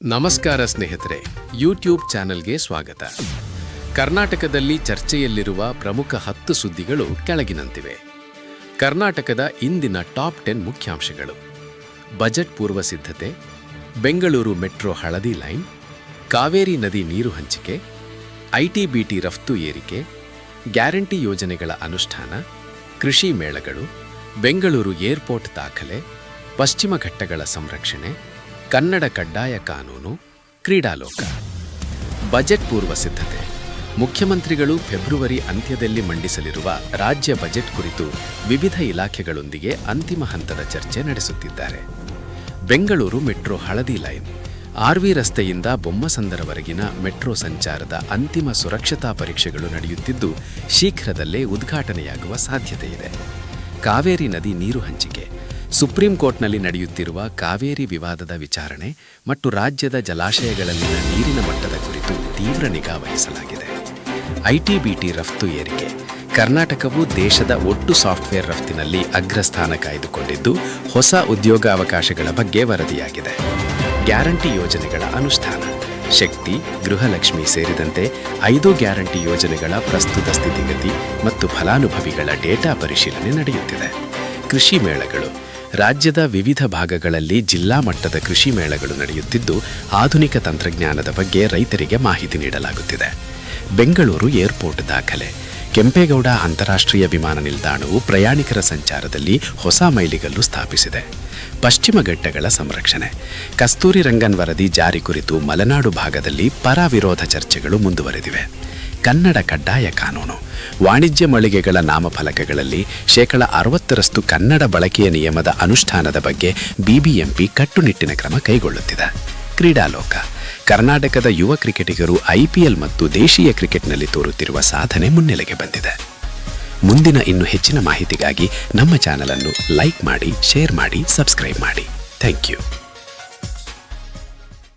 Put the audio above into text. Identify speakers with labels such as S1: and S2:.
S1: ನಮಸ್ಕಾರ ಸ್ನೇಹಿತರೆ ಯೂಟ್ಯೂಬ್ ಚಾನೆಲ್ಗೆ ಸ್ವಾಗತ. ಕರ್ನಾಟಕದಲ್ಲಿ ಚರ್ಚೆಯಲ್ಲಿರುವ ಪ್ರಮುಖ ಹತ್ತು ಸುದ್ದಿಗಳು ಕೆಳಗಿನಂತಿವೆ. ಕರ್ನಾಟಕದ ಇಂದಿನ ಟಾಪ್ ಟೆನ್ ಮುಖ್ಯಾಂಶಗಳು. ಬಜೆಟ್ ಪೂರ್ವ ಸಿದ್ಧತೆ, ಬೆಂಗಳೂರು ಮೆಟ್ರೋ ಹಳದಿ ಲೈನ್, ಕಾವೇರಿ ನದಿ ನೀರು ಹಂಚಿಕೆ ಐಟಿಬಿಟಿ ರಫ್ತು ಏರಿಕೆ, ಗ್ಯಾರಂಟಿ ಯೋಜನೆಗಳ ಅನುಷ್ಠಾನ, ಕೃಷಿ ಮೇಳಗಳು, ಬೆಂಗಳೂರು ಏರ್ಪೋರ್ಟ್ ದಾಖಲೆ, ಪಶ್ಚಿಮ ಘಟ್ಟಗಳ ಸಂರಕ್ಷಣೆ ಕನ್ನಡ ಕಡ್ಡಾಯ ಕಾನೂನು, ಕ್ರೀಡಾಲೋಕ. ಬಜೆಟ್ ಪೂರ್ವ ಸಿದ್ಧತೆ. ಮುಖ್ಯಮಂತ್ರಿಗಳು ಫೆಬ್ರವರಿ ಅಂತ್ಯದಲ್ಲಿ ಮಂಡಿಸಲಿರುವ ರಾಜ್ಯ ಬಜೆಟ್ ಕುರಿತು ವಿವಿಧ ಇಲಾಖೆಗಳೊಂದಿಗೆ ಅಂತಿಮ ಹಂತದ ಚರ್ಚೆ ನಡೆಸುತ್ತಿದ್ದಾರೆ. ಬೆಂಗಳೂರು ಮೆಟ್ರೋ ಹಳದಿ ಲೈನ್. ಆರ್ವಿ ರಸ್ತೆಯಿಂದ ಬೊಮ್ಮಸಂದರವರೆಗಿನ ಮೆಟ್ರೋ ಸಂಚಾರದ ಅಂತಿಮ ಸುರಕ್ಷತಾ ಪರೀಕ್ಷೆಗಳು ನಡೆಯುತ್ತಿದ್ದು, ಶೀಘ್ರದಲ್ಲೇ ಉದ್ಘಾಟನೆಯಾಗುವ ಸಾಧ್ಯತೆಯಿದೆ. ಕಾವೇರಿ ನದಿ ನೀರು ಹಂಚಿಕೆ. ಸುಪ್ರೀಂ ಕೋರ್ಟ್ನಲ್ಲಿ ನಡೆಯುತ್ತಿರುವ ಕಾವೇರಿ ವಿವಾದದ ವಿಚಾರಣೆ ಮತ್ತು ರಾಜ್ಯದ ಜಲಾಶಯಗಳಲ್ಲಿನ ನೀರಿನ ಮಟ್ಟದ ಕುರಿತು ತೀವ್ರ ನಿಗಾ ವಹಿಸಲಾಗಿದೆ. ಐಟಿಬಿಟಿ ರಫ್ತು ಏರಿಕೆ. ಕರ್ನಾಟಕವು ದೇಶದ ಒಟ್ಟು ಸಾಫ್ಟ್ವೇರ್ ರಫ್ತಿನಲ್ಲಿ ಅಗ್ರಸ್ಥಾನ ಕಾಯ್ದುಕೊಂಡಿದ್ದು, ಹೊಸ ಉದ್ಯೋಗ ಅವಕಾಶಗಳ ಬಗ್ಗೆ ವರದಿಯಾಗಿದೆ. ಗ್ಯಾರಂಟಿ ಯೋಜನೆಗಳ ಅನುಷ್ಠಾನ. ಶಕ್ತಿ, ಗೃಹಲಕ್ಷ್ಮಿ ಸೇರಿದಂತೆ ಐದು ಗ್ಯಾರಂಟಿ ಯೋಜನೆಗಳ ಪ್ರಸ್ತುತ ಸ್ಥಿತಿಗತಿ ಮತ್ತು ಫಲಾನುಭವಿಗಳ ಡೇಟಾ ಪರಿಶೀಲನೆ ನಡೆಯುತ್ತಿದೆ. ಕೃಷಿ ಮೇಳಗಳು. ರಾಜ್ಯದ ವಿವಿಧ ಭಾಗಗಳಲ್ಲಿ ಜಿಲ್ಲಾ ಮಟ್ಟದ ಕೃಷಿ ಮೇಳಗಳು ನಡೆಯುತ್ತಿದ್ದು, ಆಧುನಿಕ ತಂತ್ರಜ್ಞಾನದ ಬಗ್ಗೆ ರೈತರಿಗೆ ಮಾಹಿತಿ ನೀಡಲಾಗುತ್ತಿದೆ. ಬೆಂಗಳೂರು ಏರ್ಪೋರ್ಟ್ ದಾಖಲೆ. ಕೆಂಪೇಗೌಡ ಅಂತಾರಾಷ್ಟ್ರೀಯ ವಿಮಾನ ನಿಲ್ದಾಣವು ಪ್ರಯಾಣಿಕರ ಸಂಚಾರದಲ್ಲಿ ಹೊಸ ಮೈಲಿಗಲ್ಲು ಸ್ಥಾಪಿಸಿದೆ. ಪಶ್ಚಿಮ ಘಟ್ಟಗಳ ಸಂರಕ್ಷಣೆ. ಕಸ್ತೂರಿ ರಂಗನ್ ವರದಿ ಜಾರಿ ಕುರಿತು ಮಲೆನಾಡು ಭಾಗದಲ್ಲಿ ಪರ ವಿರೋಧ ಚರ್ಚೆಗಳು ಮುಂದುವರೆದಿವೆ. ಕನ್ನಡ ಕಡ್ಡಾಯ ಕಾನೂನು. ವಾಣಿಜ್ಯ ಮಳಿಗೆಗಳ ನಾಮಫಲಕಗಳಲ್ಲಿ ಶೇಕಡ ಅರವತ್ತರಷ್ಟು ಕನ್ನಡ ಬಳಕೆಯ ನಿಯಮದ ಅನುಷ್ಠಾನದ ಬಗ್ಗೆ ಬಿಬಿಎಂಪಿ ಕಟ್ಟುನಿಟ್ಟಿನ ಕ್ರಮ ಕೈಗೊಳ್ಳುತ್ತಿದೆ. ಕ್ರೀಡಾಲೋಕ. ಕರ್ನಾಟಕದ ಯುವ ಕ್ರಿಕೆಟಿಗರು ಐಪಿಎಲ್ ಮತ್ತು ದೇಶೀಯ ಕ್ರಿಕೆಟ್ನಲ್ಲಿ ತೋರುತ್ತಿರುವ ಸಾಧನೆ ಮುನ್ನೆಲೆಗೆ ಬಂದಿದೆ. ಮುಂದಿನ ಇನ್ನು ಹೆಚ್ಚಿನ ಮಾಹಿತಿಗಾಗಿ ನಮ್ಮ ಚಾನಲನ್ನು ಲೈಕ್ ಮಾಡಿ, ಶೇರ್ ಮಾಡಿ, ಸಬ್ಸ್ಕ್ರೈಬ್ ಮಾಡಿ. Thank you.